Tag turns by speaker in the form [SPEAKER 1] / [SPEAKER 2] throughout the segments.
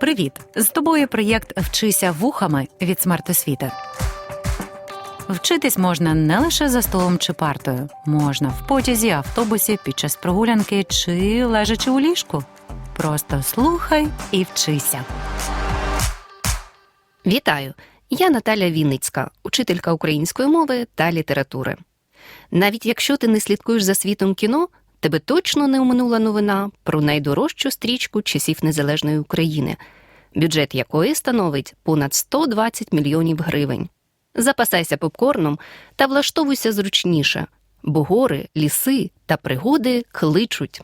[SPEAKER 1] Привіт! З тобою проєкт Вчися вухами від смертосвіти. Вчитись можна не лише за столом чи партою, можна в потязі, автобусі, під час прогулянки чи лежачи у ліжку. Просто слухай і вчися.
[SPEAKER 2] Вітаю! Я Наталя Вінницька, учителька української мови та літератури. Навіть якщо ти не слідкуєш за світом кіно, тебе точно не оминула новина про найдорожчу стрічку часів незалежної України, бюджет якої становить понад 120 мільйонів гривень. Запасайся попкорном та влаштовуйся зручніше, бо гори, ліси та пригоди кличуть.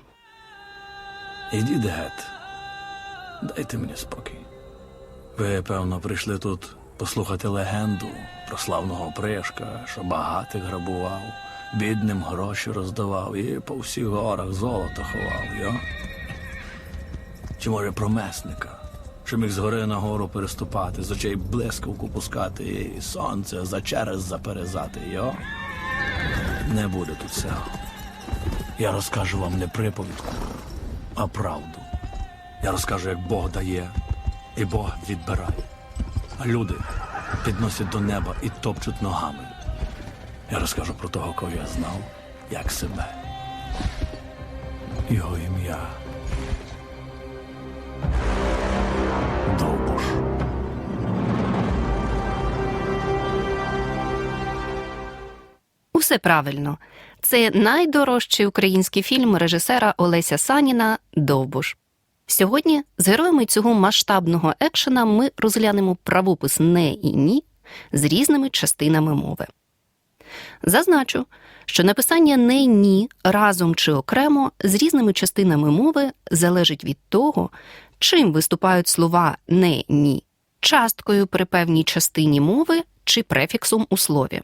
[SPEAKER 3] Ідіть геть. Дайте мені спокій. Ви, певно, прийшли тут послухати легенду про славного пришка, що багатих грабував, бідним гроші роздавав і по всіх горах золото ховав, йо? Чи може про месника, що міг з гори на гору переступати, з очей блискавку пускати і сонце за через заперезати, йо? Не буде тут цього. Я розкажу вам не приповідку, а правду. Я розкажу, як Бог дає, і Бог відбирає. А люди підносять до неба і топчуть ногами. Я розкажу про того, кого я знав, як себе. Його ім'я. Довбуш.
[SPEAKER 2] Усе правильно. Це найдорожчий український фільм режисера Олеся Саніна Довбуш. Сьогодні з героями цього масштабного екшена ми розглянемо правопис не і ні з різними частинами мови. Зазначу, що написання не ні разом чи окремо з різними частинами мови залежить від того, чим виступають слова не ні часткою при певній частині мови чи префіксом у слові.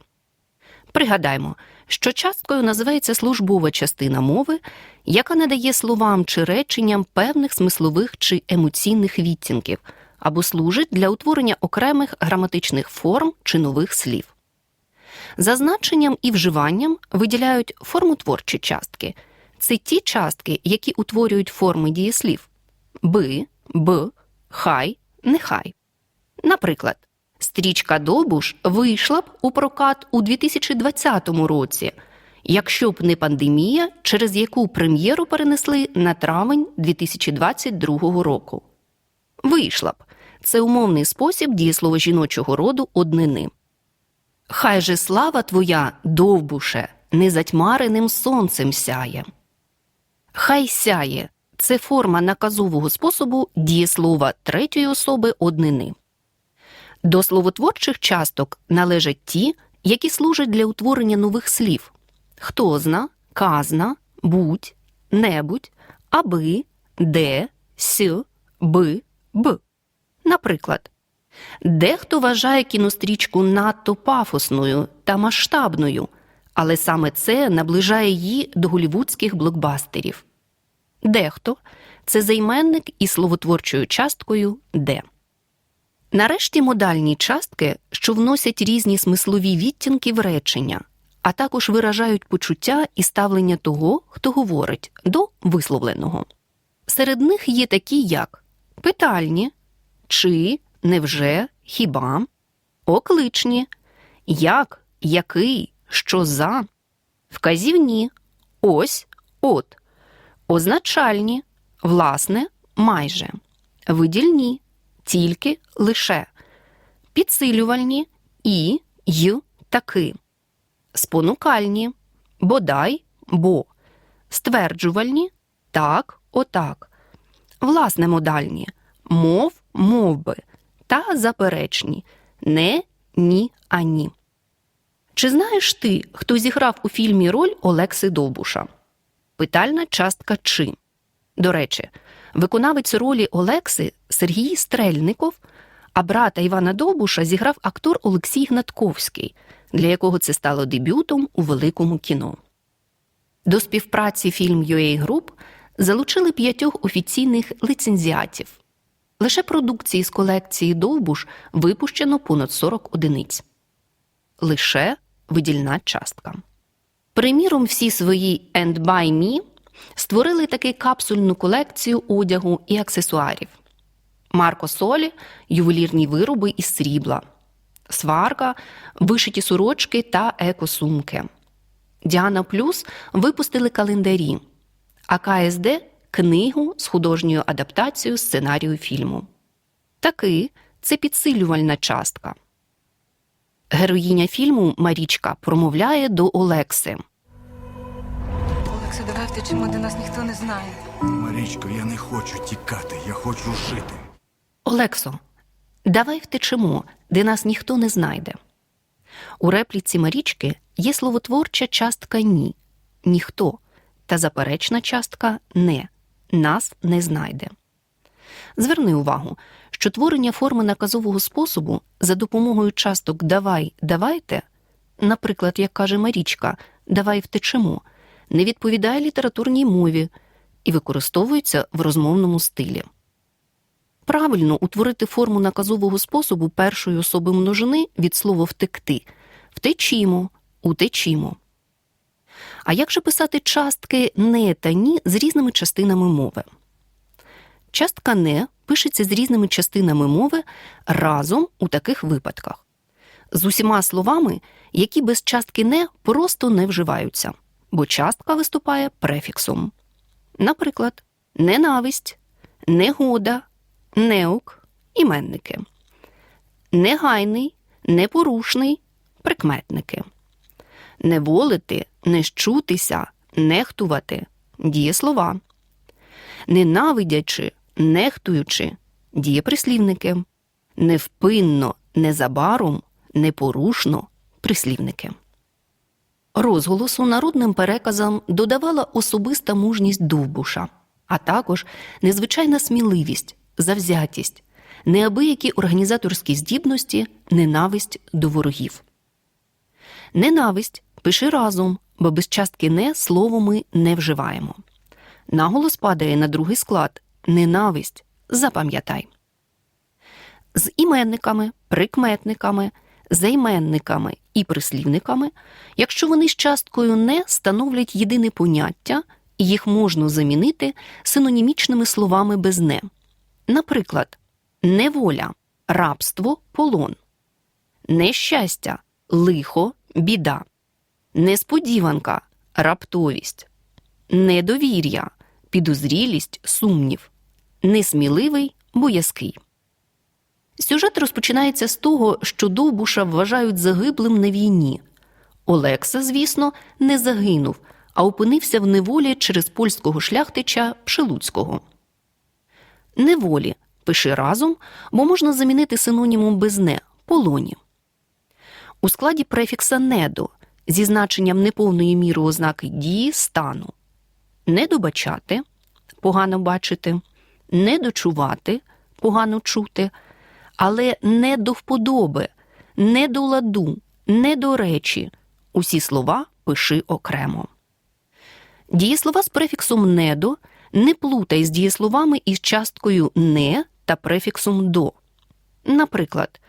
[SPEAKER 2] Пригадаймо, що часткою називається службова частина мови, яка надає словам чи реченням певних смислових чи емоційних відтінків або служить для утворення окремих граматичних форм чи нових слів. За значенням і вживанням виділяють формотворчі частки. Це ті частки, які утворюють форми дієслів би, б, хай, нехай. Наприклад, стрічка Довбуш вийшла б у прокат у 2020 році, якщо б не пандемія, через яку прем'єру перенесли на травень 2022 року. Вийшла б це умовний спосіб дієслова жіночого роду однини. Хай же слава твоя, довбуше, незатьмареним сонцем сяє. Хай сяє це форма наказового способу дієслова третьої особи однини. До словотворчих часток належать ті, які служать для утворення нових слів хто зна, казна, будь, небудь, аби, де, с, би, б. Наприклад, дехто вважає кінострічку надто пафосною та масштабною, але саме це наближає її до голівудських блокбастерів. Дехто це займенник із словотворчою часткою де. Нарешті модальні частки, що вносять різні смислові відтінки в речення, а також виражають почуття і ставлення того, хто говорить, до висловленого. Серед них є такі, як питальні, чи, невже, хіба, окличні, як, який, що за, вказівні, ось, от, означальні, власне, майже, видільні, тільки, лише, підсилювальні. І, й, таки, спонукальні, бодай, бо, стверджувальні, так, отак, власне модальні, мов, мовби та заперечні, не, ні, ані. Чи знаєш ти, хто зіграв у фільмі роль Олекси Довбуша? Питальна частка чи. До речі, виконавець ролі Олекси Сергій Стрельников, а брата Івана Довбуша зіграв актор Олексій Гнатковський, для якого це стало дебютом у великому кіно. До співпраці фільм UA Group залучили п'ятьох офіційних лицензіатів. Лише продукції з колекції Довбуш випущено понад 40 одиниць. Лише видільна частка. Приміром, всі свої «And by me» створили таки капсульну колекцію одягу і аксесуарів. Марко Солі ювелірні вироби із срібла, сварка, вишиті сорочки та екосумки. Діана Плюс випустили календарі, а КСД книгу з художньою адаптацією сценарію фільму. Таки це підсилювальна частка. Героїня фільму Марічка промовляє до Олекси.
[SPEAKER 4] Олекса, давай втечемо, де нас ніхто не знає.
[SPEAKER 5] Марічко, я не хочу тікати, я хочу жити.
[SPEAKER 2] Олексо, давай втечемо, де нас ніхто не знайде. У репліці Марічки є словотворча частка ні, ніхто, та заперечна частка не, нас не знайде. Зверни увагу, що творення форми наказового способу за допомогою часток давай, давайте, наприклад, як каже Марічка, давай втечемо, не відповідає літературній мові і використовується в розмовному стилі. Правильно утворити форму наказового способу першої особи множини від слова втекти втечімо, утечімо. А як же писати частки не та ні з різними частинами мови? Частка не пишеться з різними частинами мови разом у таких випадках. З усіма словами, які без частки не просто не вживаються, бо частка виступає префіксом. Наприклад, ненависть, негода, неук, іменники. Негайний, непорушний прикметники. Неволити, нещутися, нехтувати дієслова. Ненавидячи, нехтуючи дієприслівники. Невпинно, незабаром, непорушно прислівники. Розголосу народним переказам додавала особиста мужність Довбуша, а також незвичайна сміливість, завзятість, неабиякі організаторські здібності, ненависть до ворогів. Ненависть пиши разом, бо без частки не слово ми не вживаємо. Наголос падає на другий склад ненависть. Запам'ятай. З іменниками, прикметниками, займенниками і прислівниками, якщо вони з часткою не становлять єдине поняття, їх можна замінити синонімічними словами без не. Наприклад, неволя, рабство, полон, нещастя, лихо, біда, несподіванка, раптовість, недовір'я, підозрілість, сумнів, несміливий, боязкий. Сюжет розпочинається з того, що Довбуша вважають загиблим на війні. Олекса, звісно, не загинув, а опинився в неволі через польського шляхтича Пшелуцького. Неволі пиши разом, бо можна замінити синонімом без не полоні. У складі префікса недо зі значенням неповної міри ознаки дії стану недобачати погано бачити, недочувати погано чути, але не до вподоби, не до ладу, не до речі. Усі слова пиши окремо. Дієслова з префіксом недо не плутай з дієсловами із часткою не та префіксом до. Наприклад,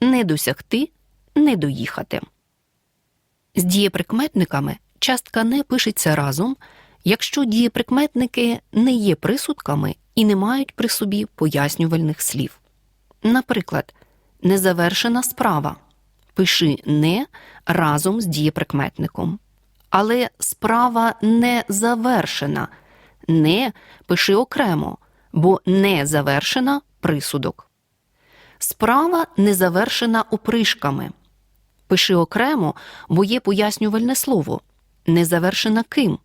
[SPEAKER 2] не досягти, не доїхати. З дієприкметниками частка не пишеться разом, якщо дієприкметники не є присудками і не мають при собі пояснювальних слів. Наприклад, незавершена справа. Пиши не разом з дієприкметником. Але справа не завершена. Не пиши окремо, бо не завершена присудок. Справа не завершена опришками. Пиши окремо, бо є пояснювальне слово. Не завершена ким?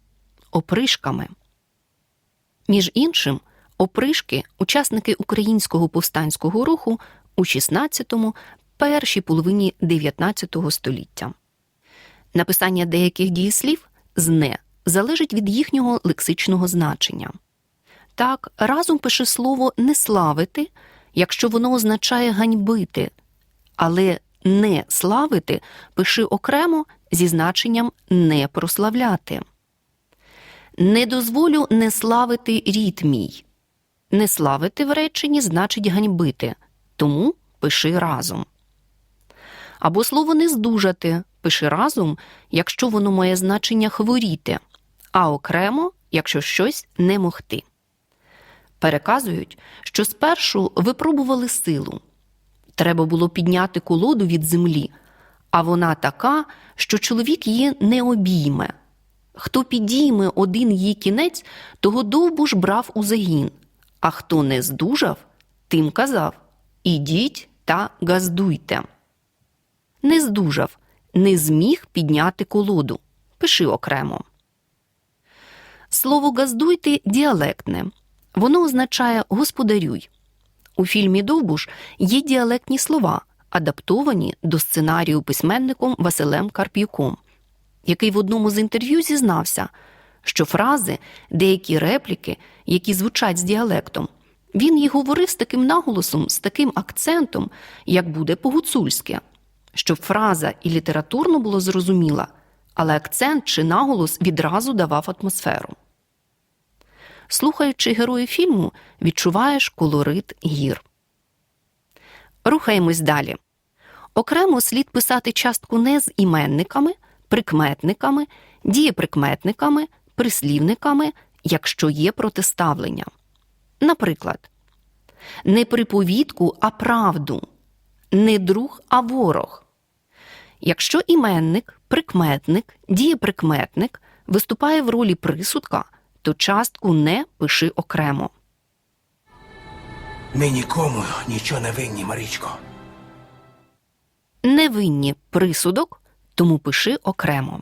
[SPEAKER 2] Опришками. Між іншим, опришки учасники українського повстанського руху у 16-му, першій половині 19 століття. Написання деяких дієслів з не залежить від їхнього лексичного значення. Так, разом пише слово не славити, якщо воно означає ганьбити, але не славити пиши окремо зі значенням не прославляти. Не дозволю не славити рід мій. Не славити в реченні значить ганьбити, тому пиши разом. Або слово не здужати пиши разом, якщо воно має значення хворіти, а окремо, якщо щось не могти. Переказують, що спершу випробували силу. Треба було підняти колоду від землі, а вона така, що чоловік її не обійме. Хто підійме один її кінець, того довбуш брав у загін, а хто не здужав, тим казав Ідіть та газдуйте. Не здужав, не зміг підняти колоду. Пиши окремо. Слово газдуйте діалектне. Воно означає господарюй. У фільмі Довбуш є діалектні слова, адаптовані до сценарію письменником Василем Карп'юком, який в одному з інтерв'ю зізнався, що фрази, деякі репліки, які звучать з діалектом, він їх говорив з таким наголосом, з таким акцентом, як буде по-гуцульськи, щоб фраза і літературно було зрозуміла, але акцент чи наголос відразу давав атмосферу. Слухаючи героїв фільму, відчуваєш колорит гір. Рухаємось далі. Окремо слід писати частку не з іменниками, прикметниками, дієприкметниками, прислівниками, якщо є протиставлення. Наприклад, не приповідку, а правду, не друг, а ворог. Якщо іменник, прикметник, дієприкметник виступає в ролі присудка, то частку не пиши окремо.
[SPEAKER 6] Ми нікому нічого не винні, Марічко.
[SPEAKER 2] Невинні присудок, тому пиши окремо.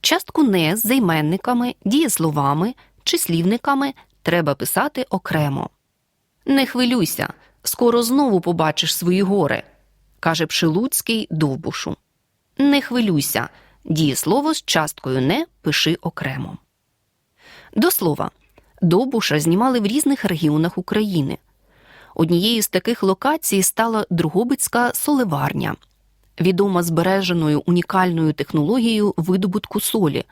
[SPEAKER 2] Частку не з займенниками, дієсловами, числівниками треба писати окремо. Не хвилюйся, скоро знову побачиш свої гори, каже Пшилуцький Довбушу. Не хвилюйся, дієслово з часткою не пиши окремо. До слова, Довбуша знімали в різних регіонах України. Однією з таких локацій стала Другобицька соливарня, відома збереженою унікальною технологією видобутку солі,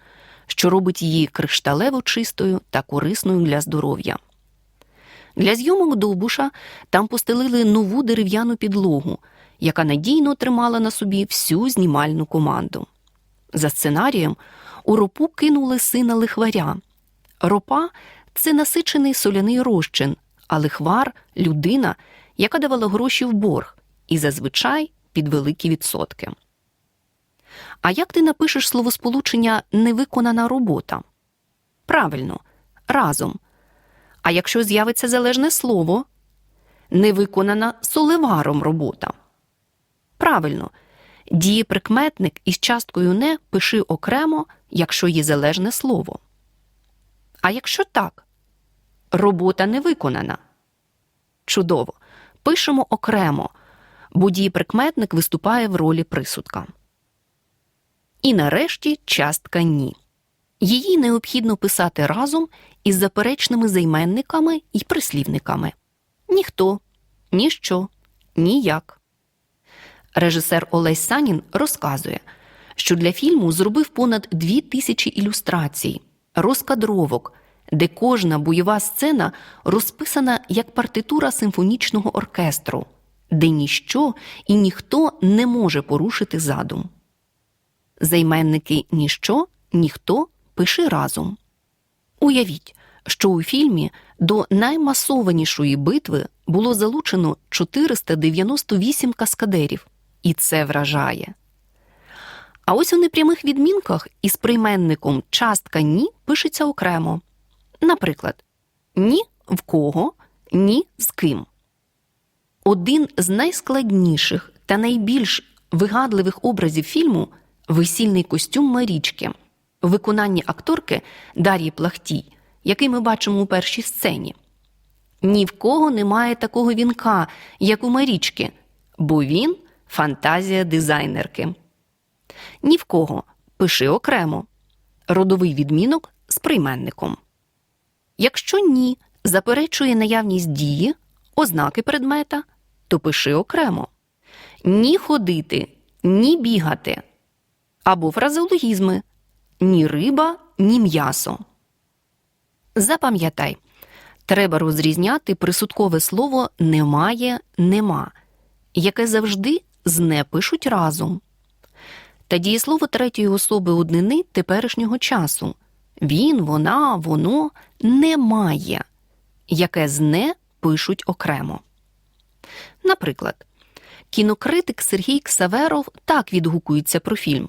[SPEAKER 2] що робить її кришталево чистою та корисною для здоров'я. Для зйомок Довбуша там постелили нову дерев'яну підлогу, яка надійно тримала на собі всю знімальну команду. За сценарієм у ропу кинули сина лихваря. Ропа це насичений соляний розчин, а лихвар людина, яка давала гроші в борг, і зазвичай під великі відсотки. А як ти напишеш словосполучення невиконана робота? Правильно, разом. А якщо з'явиться залежне слово, невиконана соливаром робота. Правильно, дієприкметник із часткою не пиши окремо, якщо є залежне слово. А якщо так, робота не виконана. Чудово. Пишемо окремо, бо дієприкметник виступає в ролі присудка. І нарешті частка ні. Її необхідно писати разом із заперечними займенниками і прислівниками. Ніхто, ніщо, ніяк. Режисер Олесь Санін розказує, що для фільму зробив понад дві тисячі ілюстрацій, розкадровок, де кожна бойова сцена розписана як партитура симфонічного оркестру, де ніщо і ніхто не може порушити задум. Займенники ніщо, ніхто пиши разом. Уявіть, що у фільмі до наймасованішої битви було залучено 498 каскадерів, і це вражає. А ось у непрямих відмінках із прийменником частка ні пишеться окремо. Наприклад, ні в кого, ні з ким. Один з найскладніших та найбільш вигадливих образів фільму весільний костюм Марічки в виконанні акторки Дар'ї Плахтій, який ми бачимо у першій сцені. Ні в кого немає такого вінка, як у Марічки, бо він фантазія дизайнерки. Ні в кого пиши окремо родовий відмінок з прийменником. Якщо ні заперечує наявність дії, ознаки предмета, то пиши окремо. Ні ходити, ні бігати. Або фразеологізми ні риба, ні м'ясо. Запам'ятай, треба розрізняти присудкове слово немає, нема, яке завжди з не пишуть разом. Та дієслово третьої особи однини теперішнього часу. Він, вона, воно немає. яке з не пишуть окремо. Наприклад, кінокритик Сергій Ксаверов так відгукується про фільм.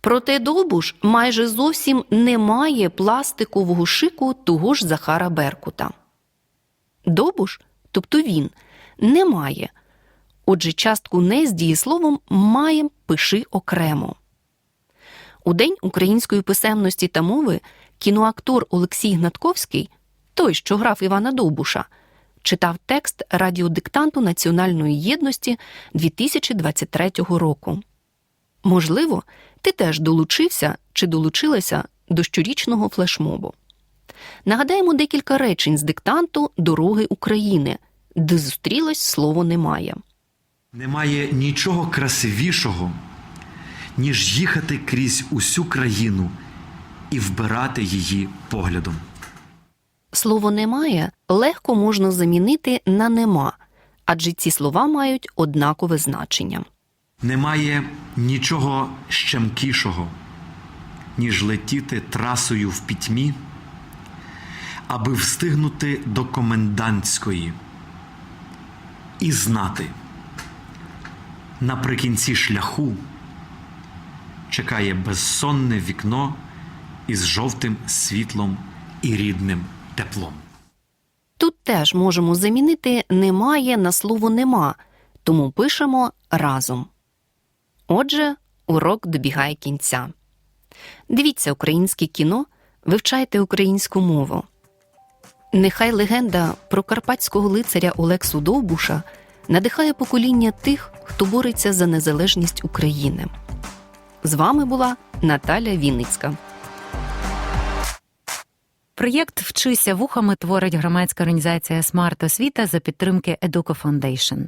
[SPEAKER 2] Проте Довбуш майже зовсім не має пластикового шику того ж Захара Беркута. Довбуш, тобто він, не має. Отже, частку не з дієсловом має пиши окремо. У День української писемності та мови кіноактор Олексій Гнатковський, той, що грав Івана Довбуша, читав текст радіодиктанту Національної єдності 2023 року. Можливо, ти теж долучився чи долучилася до щорічного флешмобу. Нагадаємо декілька речень з диктанту Дороги України, де зустрілось слово немає.
[SPEAKER 7] Немає нічого красивішого, ніж їхати крізь усю країну і вбирати її поглядом.
[SPEAKER 2] Слово немає легко можна замінити на нема, адже ці слова мають однакове значення.
[SPEAKER 7] Немає нічого щемкішого, ніж летіти трасою в пітьмі, аби встигнути до комендантської і знати. Наприкінці шляху чекає безсонне вікно із жовтим світлом і рідним теплом.
[SPEAKER 2] Тут теж можемо замінити немає на слово нема, тому пишемо разом. Отже, урок добігає кінця. Дивіться українське кіно, вивчайте українську мову. Нехай легенда про карпатського лицаря Олексу Довбуша надихає покоління тих, хто бореться за незалежність України. З вами була Наталя Вінницька.
[SPEAKER 1] Проєкт Вчися вухами творить громадська організація Смарт Освіта за підтримки Educo Foundation.